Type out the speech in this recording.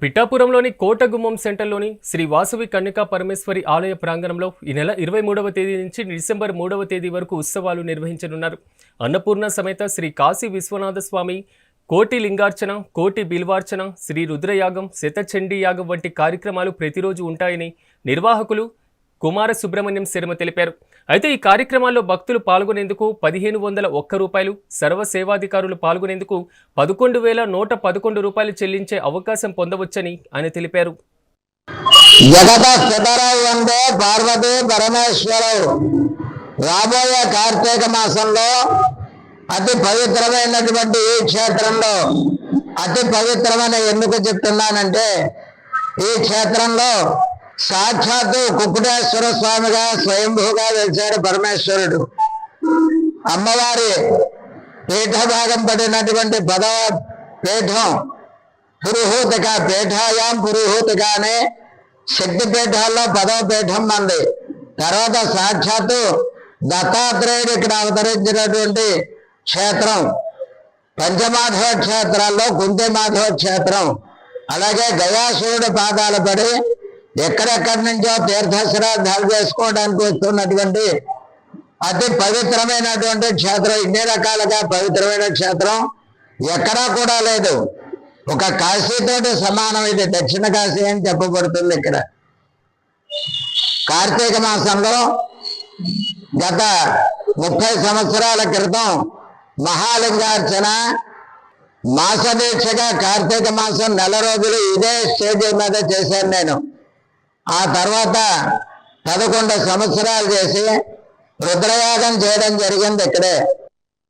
పిఠాపురంలోని కోటగుమ్మం సెంటర్లోని శ్రీ వాసవి కన్యకా పరమేశ్వరి ఆలయ ప్రాంగణంలో ఈ నెల ఇరవై మూడవ తేదీ నుంచి డిసెంబర్ మూడవ తేదీ వరకు ఉత్సవాలు నిర్వహించనున్నారు. అన్నపూర్ణ సమేత శ్రీ కాశీ విశ్వనాథ స్వామి కోటి లింగార్చన కోటి బిల్వార్చన శ్రీ రుద్రయాగం శతచండీ యాగం వంటి కార్యక్రమాలు ప్రతిరోజు ఉంటాయని నిర్వాహకులు కుమార సుబ్రహ్మణ్యం శర్మ తెలిపారు. అయితే ఈ కార్యక్రమాల్లో భక్తులు పాల్గొనేందుకు పదిహేను వందల ఒక్క రూపాయలు సర్వ సేవాధికారులు పాల్గొనేందుకు పదకొండు వేల నూట పదకొండు రూపాయలు చెల్లించే అవకాశం పొందవచ్చని ఆయన తెలిపారు. పార్వతీ పరమేశ్వరవు. రాబోయే కార్తీక మాసంలో అతి పవిత్రమైనటువంటి ఈ క్షేత్రంలో అతి పవిత్రమైన ఎందుకు చెప్తున్నానంటే ఈ క్షేత్రంలో సాక్షాత్తు కుక్కుటేశ్వర స్వామిగా స్వయంభూగా వెలిచాడు పరమేశ్వరుడు. అమ్మవారి పీఠభాగం పడినటువంటి పదవ పీఠం పురుహూతిక పీఠాయాం పురుహూతిక అనే శక్తి పీఠాల్లో పదవ పీఠం మంది. తర్వాత సాక్షాత్తు దత్తాత్రేయుడు ఇక్కడ అవతరించినటువంటి క్షేత్రం పంచమాధవ క్షేత్రాల్లో కుంతిమాధవ క్షేత్రం. అలాగే గయాసురుడు పాదాలు పడి ఎక్కడెక్కడి నుంచో తీర్థశ్రాద్ధాలు చేసుకోవడానికి వస్తున్నటువంటి అతి పవిత్రమైనటువంటి క్షేత్రం. ఇన్ని రకాలుగా పవిత్రమైన క్షేత్రం ఎక్కడా కూడా లేదు. ఒక కాశీతోటి సమానం ఇది. దక్షిణ కాశీ అని చెప్పబడుతుంది ఇక్కడ. కార్తీక మాసంలో గత ముప్పై సంవత్సరాల క్రితం మహాలింగార్చన మాస దీక్షగా కార్తీక మాసం నెల రోజులు ఇదే స్టేజ్ మీద చేశాను నేను. ఆ తర్వాత పదకొండు సంవత్సరాలు చేసి రుద్రయాగం చేయడం జరిగింది ఇక్కడే.